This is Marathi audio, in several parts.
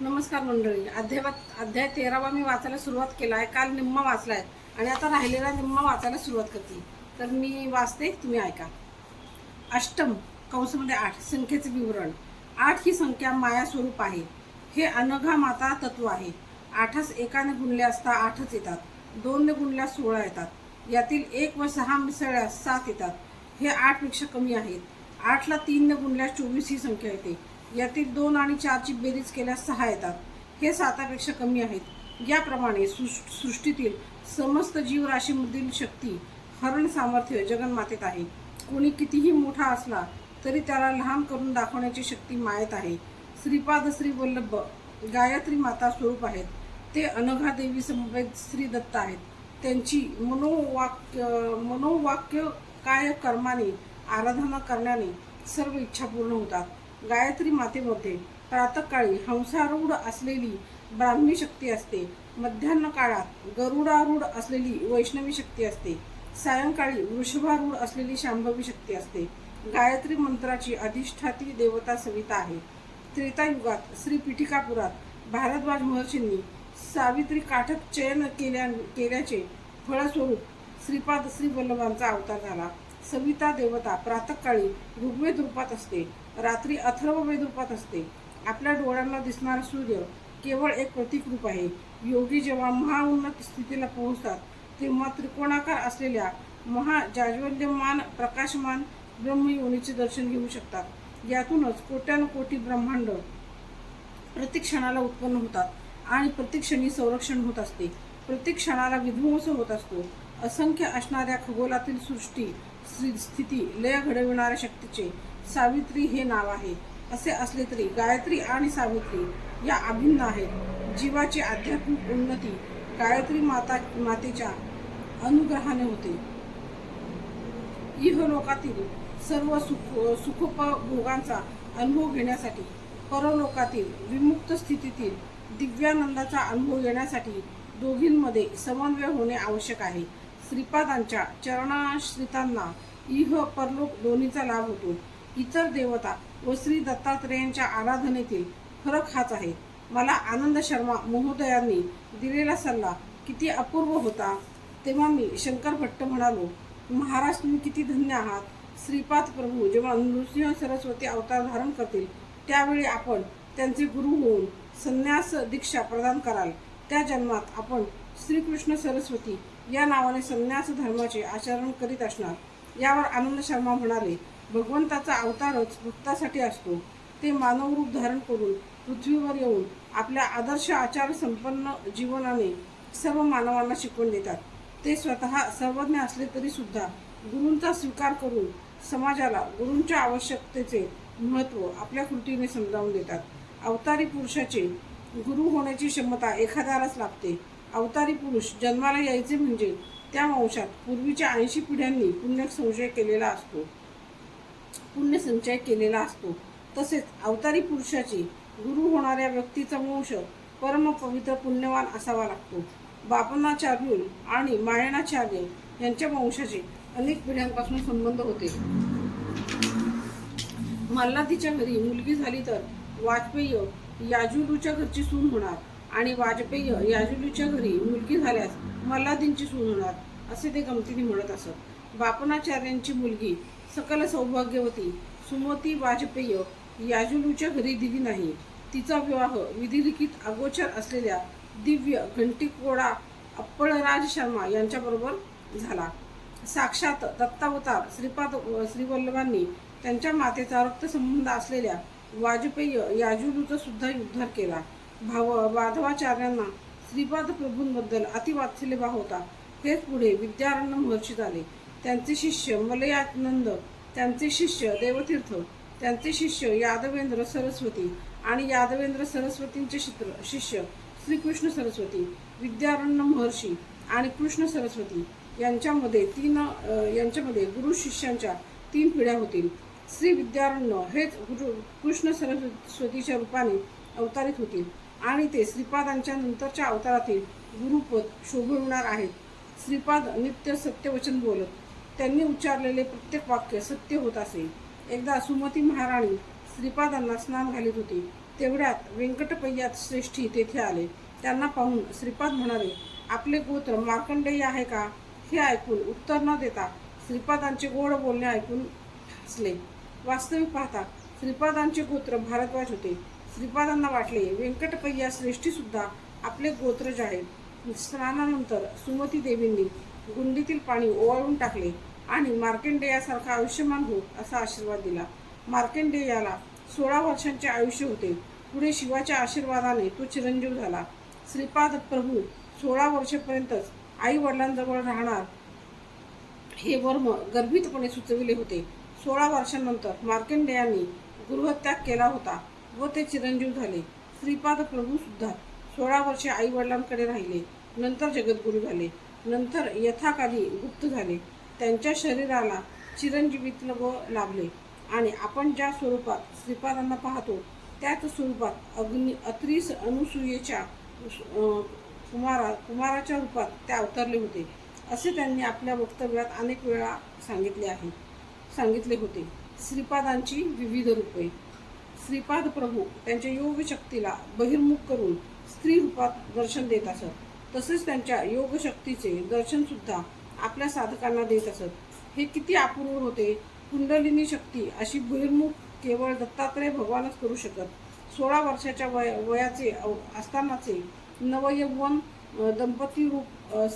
नमस्कार मंडळी. अध्याय अध्याय तेरावा मी वाचायला सुरुवात केला आहे काल निम्मा वाचला आहे आणि आता राहिलेला निम्मा वाचायला सुरुवात करते. तर मी वाचते तुम्ही ऐका. अष्टम कंसमध्ये आठ संख्येचे विवरण. आठ ही संख्या माया स्वरूप आहे. हे अनघा माता तत्व आहे. आठास एकाने गुणले असता आठच येतात. दोनने गुणल्यास सोळा येतात. यातील एक व सहा मिसळल्यास सात येतात. हे आठपेक्षा कमी आहेत. आठला तीनने गुणल्यास चोवीस ही संख्या येते. यातील दोन आणि चारची बेरीज केल्यास सहा येतात. हे सातापेक्षा कमी आहेत. याप्रमाणे सृष्- सृष्टीतील समस्त जीवराशीमधील शक्ती हरण सामर्थ्य जगन्मातेत आहे. कोणी कितीही मोठा असला तरी त्याला लहान करून दाखवण्याची शक्ती मायेत आहे. श्रीपाद श्री वल्लभ गायत्री माता स्वरूप आहेत. ते अनघा देवी समवेत श्री दत्त आहेत. त्यांची मनोवाक्य मनोवाक्य काय कर्माने आराधना करण्याने सर्व इच्छा पूर्ण होतात. गायत्री मातेमध्ये प्रातकाळी हंसारूढ असलेली ब्राह्मी शक्ती असते. मध्यान्ह काळात गरुडारूढ असलेली वैष्णवी शक्ती असते. सायंकाळी वृषभारूढ असलेली शांभवी शक्ती असते. गायत्री मंत्राची अधिष्ठाती देवता सविता आहे. त्रेतायुगात श्री पिठिकापुरात भारद्वाज महर्षींनी सावित्री काठक चयन केल्या केल्याचे फळस्वरूप श्रीपाद श्री वल्लभांचा अवतार झाला. सविता देवता प्रातकाळी ऋग्वेद रूपात असते. रात्री अथर्ववेद रूपात असते. आपल्या डोळ्यांना दिसणारा सूर्य केवळ एक प्रतीक रूप आहे. योगी जेव्हा महाउन्नत स्थितीला पोहोचतात तेव्हा त्रिकोणाकार असलेल्या महाजाज्वल्यमान प्रकाशमान ब्रह्मयोनीचे दर्शन घेऊ शकतात. यातूनच कोट्यानुकोटी ब्रह्मांड प्रत्येक क्षणाला उत्पन्न होतात आणि प्रतिक्षणी क्षणी संरक्षण होत असते. प्रत्येक क्षणाला विध्वंस होत असतो. असंख्य असणाऱ्या खगोलातील सृष्टी स्थिती लय घडविणाऱ्या शक्तीचे सावित्री हे नाव आहे. असे असले तरी गायत्री आणि सावित्री या अभिन्न आहेत. जीवाची आध्यात्मिक उन्नती गायत्री माता मातेच्या अनुग्रहाने होते. इहलोकातील सर्व सुख सुखोपभोगांचा अनुभव घेण्यासाठी परलोकातील विमुक्त स्थितीतील दिव्यानंदाचा अनुभव घेण्यासाठी दोघींमध्ये समन्वय होणे आवश्यक आहे. श्रीपादांच्या चरणाश्रितांना इह परलोक दोन्हीचा लाभ होतो. इतर देवता व श्री दत्तात्रेयांच्या आराधनेतील फरक हाच आहे. मला आनंद शर्मा महोदयांनी दिलेला सल्ला किती अपूर्व होता तेव्हा मी शंकर भट्ट म्हणालो महाराज तुम्ही किती धन्य आहात. श्रीपाद प्रभू जेव्हा नृसिंह सरस्वती अवतार धारण करतील त्यावेळी आपण त्यांचे गुरु होऊन संन्यास दीक्षा प्रदान कराल. त्या जन्मात आपण श्रीकृष्ण सरस्वती या नावाने संन्यास धर्माचे आचरण करीत असणार. यावर आनंद शर्मा म्हणाले भगवंताचा अवतारच भक्तासाठी असतो. ते मानवरूप धारण करून पृथ्वीवर येऊन आपल्या आदर्श आचार संपन्न जीवनाने सर्व मानवांना शिकवण देतात. ते स्वतः सर्वज्ञ असले तरी सुद्धा गुरूंचा स्वीकार करून समाजाला गुरूंच्या आवश्यकतेचे महत्त्व आपल्या कृतीने समजावून देतात. अवतारी पुरुषाचे गुरु होण्याची क्षमता एखाद्यालाच लाभते. अवतारी पुरुष जन्माला यायचे म्हणजे त्या वंशात पूर्वीच्या ऐंशी पिढ्यांनी पुण्य संशय केलेला असतो. पुण्य संचय केलेला असतो. तसेच अवतारी पुरुषाची गुरु होणाऱ्या व्यक्तीचा वंश परमपवित्र पुण्यवान असावा लागतो. बापनाचार्युल आणि मायणाचार्य यांच्या वंशाचे अनेक पिढ्यांपासून संबंध होते. मल्हादीच्या घरी मुलगी झाली तर वाजपेयी याजुलूच्या घरची सून होणार आणि वाजपेयी याजुलूच्या घरी मुलगी झाल्यास मल्हादींची सून होणार असे ते गमतीने म्हणत असत. बापनाचार्यांची मुलगी सकल सौभाग्यवती सुमती वाजपेय याजुलूच्या घरी दिली नाही. तिचा विवाह विधिलिखित अगोचर असलेल्या दिव्य घंटिकोडा अप्पळराज शर्मा यांच्याबरोबर झाला. साक्षात दत्तावतार श्रीपाद श्रीवल्लभांनी त्यांच्या मातेचा रक्तसंबंध असलेल्या वाजपेयी याजुलूचा सुद्धा उद्धार केला. भाव माधवाचार्यांना श्रीपाद प्रभूंबद्दल अतिवात्सल्यभाव होता. हेच पुढे विद्यारण्य महर्षी झाले. त्यांचे शिष्य मलयानंद त्यांचे शिष्य देवतीर्थ त्यांचे शिष्य यादवेंद्र सरस्वती आणि यादवेंद्र सरस्वतींचे शित्र शिष्य श्रीकृष्ण सरस्वती विद्यारण्य महर्षी आणि कृष्ण सरस्वती यांच्यामध्ये तीन यांच्यामध्ये गुरु शिष्यांच्या तीन पिढ्या होतील. श्री विद्यारण्य हेच गुरु कृष्ण सरस्वतीच्या रूपाने अवतारित होतील आणि ते श्रीपादांच्या नंतरच्या अवतारातील गुरुपद शोभविणार आहेत. श्रीपाद नित्य सत्यवचन बोलत त्यांनी उच्चारलेले प्रत्येक वाक्य सत्य होत असे. एकदा सुमती महाराणी श्रीपादांना स्नान घालीत होती. तेवढ्यात व्यंकटपय्यात श्रेष्ठी तेथे आले. त्यांना पाहून श्रीपाद म्हणाले आपले गोत्र मार्कंडेय आहे का? हे ऐकून उत्तर न देता श्रीपादांचे गोड बोलणे ऐकून हसले. वास्तविक पाहता श्रीपादांचे गोत्र भारद्वाज होते. श्रीपादांना वाटले व्यंकटपय्या श्रेष्ठीसुद्धा आपले गोत्रज आहे स्नानानंतर सुमती देवींनी गुंडीतील पाणी ओवाळून टाकले. आणि मार्कंडेयासारखा आयुष्यमान हो असा आशीर्वाद दिला. मार्केंडेयाला सोळा वर्षांचे आयुष्य होते. पुढे शिवाच्या आशीर्वादाने तो चिरंजीव झाला. श्रीपाद प्रभू सोळा वर्षेपर्यंतच आई वडिलांजवळ राहणार हे वर्म गर्भितपणे सुचविले होते. सोळा वर्षांनंतर मार्केंडेयांनी गृहत्याग केला होता व ते चिरंजीव झाले. श्रीपाद प्रभू सुद्धा सोळा वर्षे आई वडिलांकडे राहिले. नंतर जगद्गुरू झाले. नंतर यथाकाली गुप्त झाले. त्यांच्या शरीराला चिरंजीवित्व लाभले आणि आपण ज्या स्वरूपात श्रीपादांना पाहतो त्याच स्वरूपात अग्नि अत्रीस अनुसूयेच्या कुमारा कुमाराच्या रूपात ते अवतरले होते. असे त्यांनी आपल्या वक्तव्यात अनेक वेळा सांगितले आहे. सांगितले होते. श्रीपादांची विविध रूपे. श्रीपाद प्रभू त्यांच्या योगशक्तीला बहिर्मुख करून स्त्री रूपात दर्शन देत असत. तसेच त्यांच्या योगशक्तीचे दर्शनसुद्धा आपल्या साधकांना देत असत. हे किती अपूर्व होते. कुंडलिनी शक्ती अशी बहिर्मुख केवळ दत्तात्रय भगवानच करू शकत. सोळा वर्षाच्या वय वयाचे अव- असतानाचे नवयौवन दंपतीरूप दंपती रूप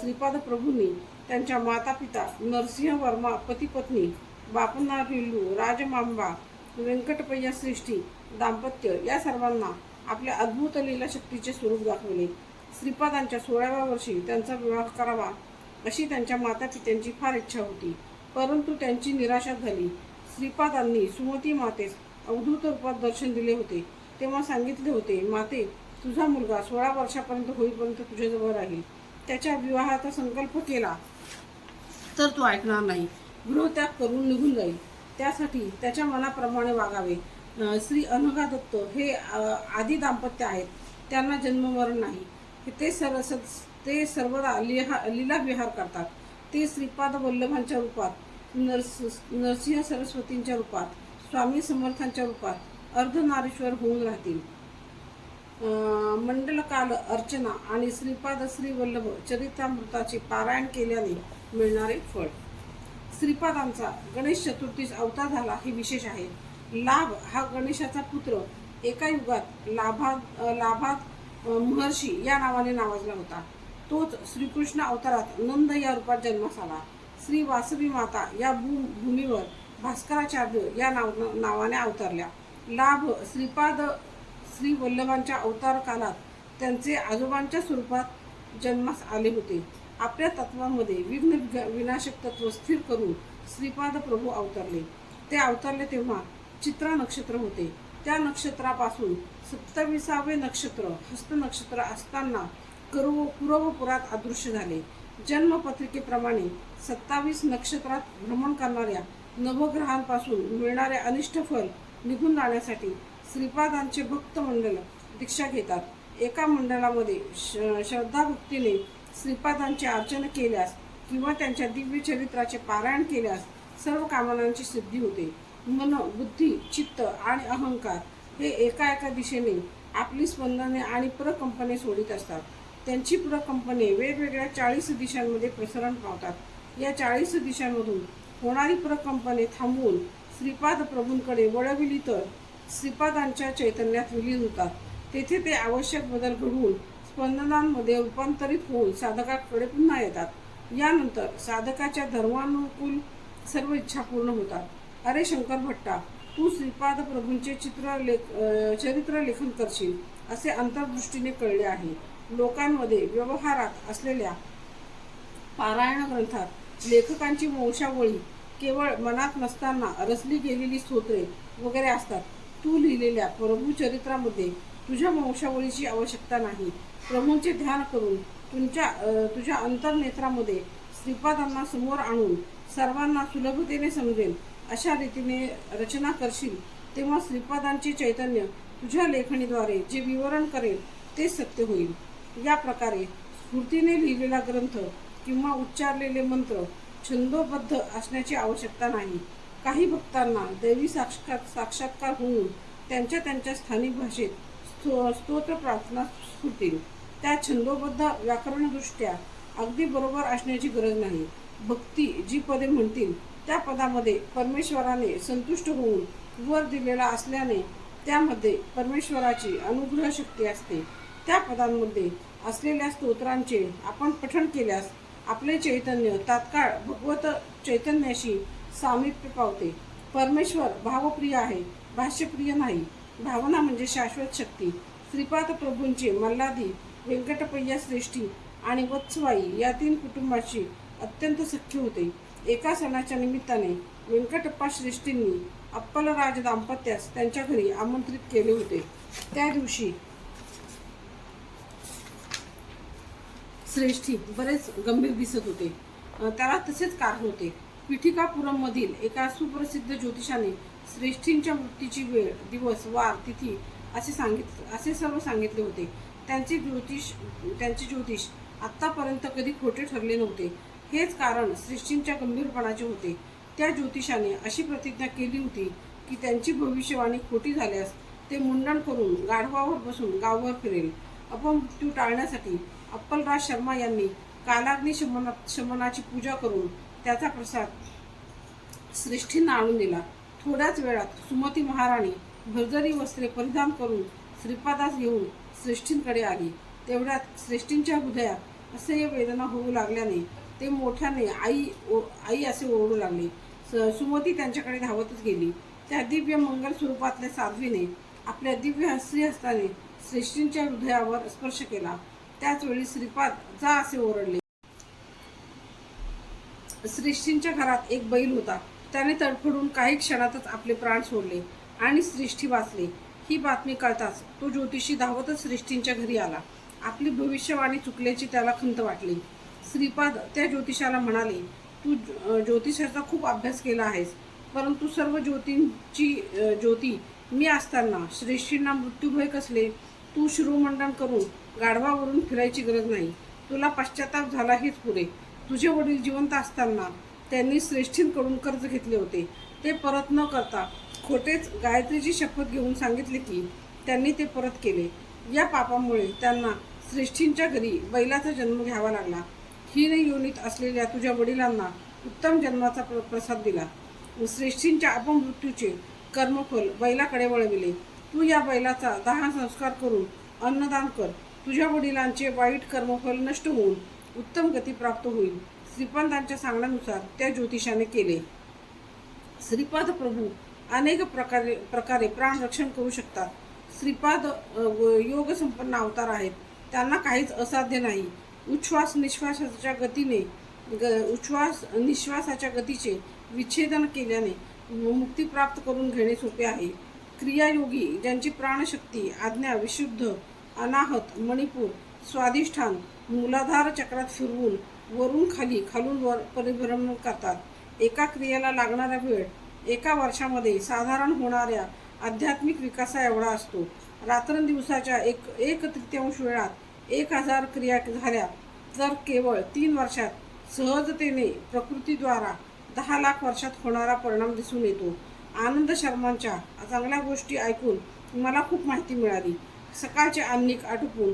श्रीपाद प्रभूंनी त्यांच्या माता पिता नरसिंह वर्मा पतीपत्नी पत्नी रिल्लू राजमांबा व्यंकटपय्या सृष्टी दाम्पत्य या सर्वांना आपल्या अद्भुत लीला शक्तीचे स्वरूप दाखवले. श्रीपादांच्या सोळाव्या वर्षी त्यांचा विवाह करावा अशी त्यांच्या माता पित्यांची फार इच्छा होती. परंतु त्यांची निराशा झाली. श्रीपादांनी सुमती मातेस अवधूत रूपात दर्शन दिले होते. तेव्हा सांगितले होते माते तुझा मुलगा सोळा वर्षापर्यंत होईपर्यंत तुझ्याजवळ राहील. त्याच्या विवाहाचा संकल्प केला. तर तो ऐकणार नाही. गृहत्याग करून निघून जाईल. त्यासाठी त्याच्या मनाप्रमाणे वागावे. श्री अनघा दत्त हे आदी दाम्पत्य आहेत. त्यांना जन्ममरण नाही. ते सर्व ते सर्वदा लिहा लीला विहार करतात. ते श्रीपाद वल्लभांच्या रूपात नरस नरसिंह सरस्वतींच्या रूपात स्वामी समर्थांच्या रूपात अर्धनारीश्वर होऊन राहतील. मंडलकाल अर्चना आणि श्रीपाद श्री वल्लभ चरितामृताचे पारायण केल्याने मिळणारे फळ. श्रीपादांचा गणेश चतुर्थीस अवतार झाला हे विशेष आहे. लाभ हा गणेशाचा पुत्र एका युगात लाभात लाभात महर्षी या नावाने नावाजला होता. तोच श्रीकृष्ण अवतारात नंद या रूपात जन्मास आला श्री वासवी माता या भू भूमीवर भास्कराचार्य या नाव नावाने अवतरल्या. लाभ श्रीपाद श्री वल्लभांच्या अवतार कालात त्यांचे आजोबांच्या स्वरूपात जन्मास आले होते. आपल्या तत्वामध्ये विघ्न विनाशक तत्व स्थिर करून श्रीपाद प्रभू अवतरले. ते अवतरले तेव्हा चित्रा नक्षत्र होते. त्या नक्षत्रापासून सत्तावीसावे नक्षत्र हस्त नक्षत्र असताना करू पूर्वपुरात अदृश्य झाले. जन्मपत्रिकेप्रमाणे सत्तावीस नक्षत्रात भ्रमण करणाऱ्या नवग्रहांपासून मिळणारे अनिष्ट फल निघून जाण्यासाठी श्रीपादांचे भक्त मंडळ दीक्षा घेतात. एका मंडळामध्ये श- श्रद्धाभक्तीने श्रीपादांचे अर्चन केल्यास किंवा त्यांच्या दिव्य चरित्राचे पारायण केल्यास सर्व कामनांची सिद्धी होते. मन बुद्धी चित्त आणि अहंकार हे एका एका दिशेने आपली स्पंदने आणि प्रकंपने सोडित असतात. त्यांची प्रकंपने वेगवेगळ्या चाळीस दिशांमध्ये प्रसरण पावतात. या चाळीस दिशांमधून होणारी प्रकंपने थांबवून श्रीपाद प्रभूंकडे वळविली तर श्रीपादांच्या चैतन्यात विलीन होतात. तेथे ते आवश्यक बदल घडवून स्पंदनांमध्ये रूपांतरित होऊन साधकाकडे पुन्हा येतात. यानंतर साधकाच्या धर्मानुकूल सर्व इच्छा पूर्ण होतात. अरे शंकर भट्टा तू श्रीपाद प्रभूंचे चित्र लेख चरित्र लेखन करशील असे अंतर्दृष्टीने कळले आहे. लोकांमध्ये व्यवहारात असलेल्या पारायण ग्रंथात लेखकांची वंशावळी केवळ मनात नसताना रचली गेलेली स्तोत्रे वगैरे असतात. तू लिहिलेल्या प्रभूचरित्रामध्ये तुझ्या वंशावळीची आवश्यकता नाही. प्रभूंचे ध्यान करून तुमच्या तुझ्या अंतर्नेत्रामध्ये श्रीपादांना समोर आणून सर्वांना सुलभतेने समजेल. अशा रीतीने रचना करशील तेव्हा श्रीपादांचे चैतन्य तुझ्या लेखणीद्वारे जे विवरण करेल ते सत्य होईल. या प्रकारे स्फूर्तीने लिहिलेला ग्रंथ किंवा उच्चारलेले मंत्र छंदोबद्ध असण्याची आवश्यकता नाही. काही भक्तांना दैवी साक्षात साक्षात्कार होऊन त्यांच्या त्यांच्या स्थानिक भाषेत स्तो- स्तोत्र प्रार्थना स्फुरतील. त्या छंदोबद्ध व्याकरणदृष्ट्या अगदी बरोबर असण्याची गरज नाही. भक्ती जी पदे म्हणतील त्या पदामध्ये परमेश्वराने संतुष्ट होऊन वर दिलेला असल्याने त्यामध्ये परमेश्वराची अनुग्रह शक्ती असते. त्या पदांमध्ये असलेल्या स्तोत्रांचे आपण पठण केल्यास आपले चैतन्य तात्काळ भगवत चैतन्याशी सामिप्य पावते. परमेश्वर भावप्रिय आहे भाष्यप्रिय नाही. भावना म्हणजे शाश्वत शक्ती. श्रीपाद प्रभूंचे मल्हादी व्यंकटपय्या श्रेष्ठी आणि वत्सवाई या तीन कुटुंबाशी अत्यंत सख्य होते. एका सणाच्या निमित्ताने व्यंकटप्पा श्रेष्ठींनी अप्पलराज दाम्पत्यास त्यांच्या घरी आमंत्रित केले होते. त्या दिवशी श्रेष्ठी. बरेच गंभीर दिसत होते. त्याला तसेच कारण होते पिठिकापुरममधील एका सुप्रसिद्ध ज्योतिषाने श्रेष्ठींच्या मृत्यूची वेळ दिवस वार तिथी असे सांगित असे सर्व सांगितले होते. त्यांचे ज्योतिष त्यांचे ज्योतिष आत्तापर्यंत कधी खोटे ठरले नव्हते. हेच कारण श्रेष्ठींच्या गंभीरपणाचे होते. त्या ज्योतिषाने अशी प्रतिज्ञा केली होती की त्यांची भविष्यवाणी खोटी झाल्यास ते मुंडण करून गाढवावर बसून गावावर फिरेल. अपमृत्यू टाळण्यासाठी अप्पलराज शर्मा यांनी कालाग्नी शमन शमनाची पूजा करून त्याचा प्रसाद श्रेष्ठींना आणून दिला. थोड्याच वेळात सुमती महाराणी भरजरी वस्त्रे परिधान करून श्रीपादास घेऊन श्रेष्ठींकडे आली. तेवढ्यात श्रेष्ठींच्या हृदयात असह्य वेदना होऊ लागल्याने ते मोठ्याने आई ओ आई असे ओरडू लागले. स- सुमती त्यांच्याकडे धावतच गेली. त्या दिव्य मंगल स्वरूपातल्या साध्वीने आपल्या दिव्य श्रीहस्ताने श्रेष्ठींच्या हृदयावर स्पर्श केला. त्याचवेळी श्रीपाद जा असे ओरडले. श्रेष्ठींच्या घरात एक बैल होता. त्याने तडफडून काही क्षणातच आपले प्राण सोडले आणि श्रेष्ठी वाचले. ही बातमी कळताच तो ज्योतिषी धावतच श्रेष्ठींच्या घरी आला. आपली भविष्यवाणी चुकल्याची त्याला खंत वाटली. श्रीपाद त्या ज्योतिषाला म्हणाले तू ज्योतिषाचा खूप अभ्यास केला आहेस परंतु सर्व ज्योतींची ज्योती मी असताना श्रेष्ठींना मृत्यूभय कसले? तू शिरोमंडन करून गाढवावरून फिरायची गरज नाही. तुला पश्चाताप झाला हेच पुरे तुझे वडील जिवंत असताना त्यांनी श्रेष्ठींकडून कर्ज घेतले होते. ते परत न करता खोटेच गायत्रीची शपथ घेऊन सांगितले की त्यांनी ते परत केले. या पापामुळे त्यांना श्रेष्ठींच्या घरी बैलाचा जन्म घ्यावा लागला. हीन योनीत असलेल्या तुझ्या वडिलांना उत्तम जन्माचा प्र- प्रसाद दिला. श्रेष्ठींच्या अपमृत्यूचे कर्मफल बैलाकडे वळविले. तू या बैलाचा दहा संस्कार करून अन्नदान कर. तुझ्या वडिलांचे वाईट कर्मफल नष्ट होऊन उत्तम गती प्राप्त होईल. श्रीपादांच्या सांगण्यानुसार त्या ज्योतिषाने केले. श्रीपाद प्रभू अनेक प्रकारे प्रकारे प्राण रक्षण करू शकतात. श्रीपाद योग संपन्न अवतार आहेत. त्यांना काहीच असाध्य नाही. उच्छ्वास निश्वासाच्या गतीने ग उच्छ्वास निश्वासाच्या गतीचे विच्छेदन केल्याने मुक्ती प्राप्त करून घेणे सोपे आहे. क्रियायोगी ज्यांची प्राणशक्ती आज्ञा विशुद्ध अनाहत मणिपूर स्वाधिष्ठान मूलाधार चक्रात फिरवून वरून खाली खालून वर परिभ्रमण करतात. एका क्रियेला लागणारा वेळ एका वर्षामध्ये साधारण होणाऱ्या आध्यात्मिक विकासा एवढा असतो. रात्रंदिवसाच्या एक एक तृतीयांश वेळात एक हजार क्रिया झाल्या तर केवळ तीन वर्षात सहजतेने प्रकृतीद्वारा दहा लाख वर्षात होणारा परिणाम दिसून येतो. आनंद शर्मांच्या चांगल्या गोष्टी ऐकून मला खूप माहिती मिळाली. सकाळचे अन्निक आटोपून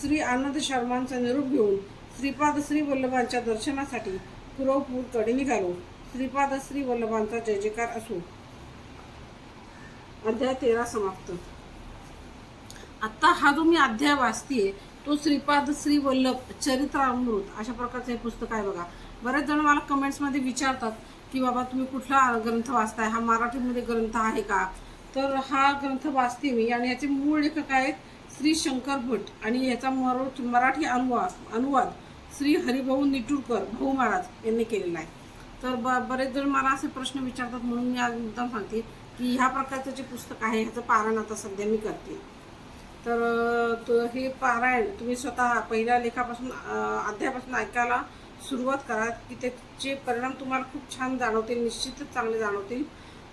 श्री आनंद शर्मांचा निरोप घेऊन श्रीपाद श्री वल्लभांच्या दर्शनासाठी पुरवपूरकडे निघालो. श्रीपाद श्री वल्लभांचा जय जयकार असो अध्याय तेरा समाप्त. आत्ता हा जो मी अध्याय वाचतेय तो श्रीपाद श्री वल्लभ चरित्रामृत अशा प्रकारचं हे पुस्तक आहे बघा. बरेच जण मला कमेंट्समध्ये विचारतात की बाबा तुम्ही कुठला ग्रंथ वाचताय? हा मराठीमध्ये ग्रंथ आहे का? तर हा ग्रंथ वाचते मी. आणि याचे मूळ लेखक आहेत श्री शंकर भट. आणि याचा मरो मराठी अनुवाद अनुवाद श्री हरिभाऊ निटूरकर भाऊ महाराज यांनी केलेला आहे. तर ब बरेच जण मला असे प्रश्न विचारतात म्हणून मी आज मुद्दाम सांगते की ह्या प्रकारचं जे पुस्तक आहे ह्याचं पारायण आता सध्या मी करते. तर हे पारायण तुम्ही स्वतः पहिल्या लेखापासून अध्यायापासून ऐकायला सुरुवात करा की त्याचे परिणाम तुम्हाला खूप छान जाणवतील निश्चितच चांगले जाणवतील.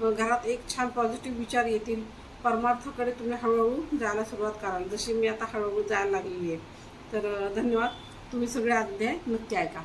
घरात एक छान पॉझिटिव्ह विचार येतील. परमार्थाकडे तुम्ही हळूहळू जायला सुरुवात कराल. जशी मी आता हळूहळू जायला लागलेली आहे. तर धन्यवाद. तुम्ही सगळे अध्याय नक्की ऐका.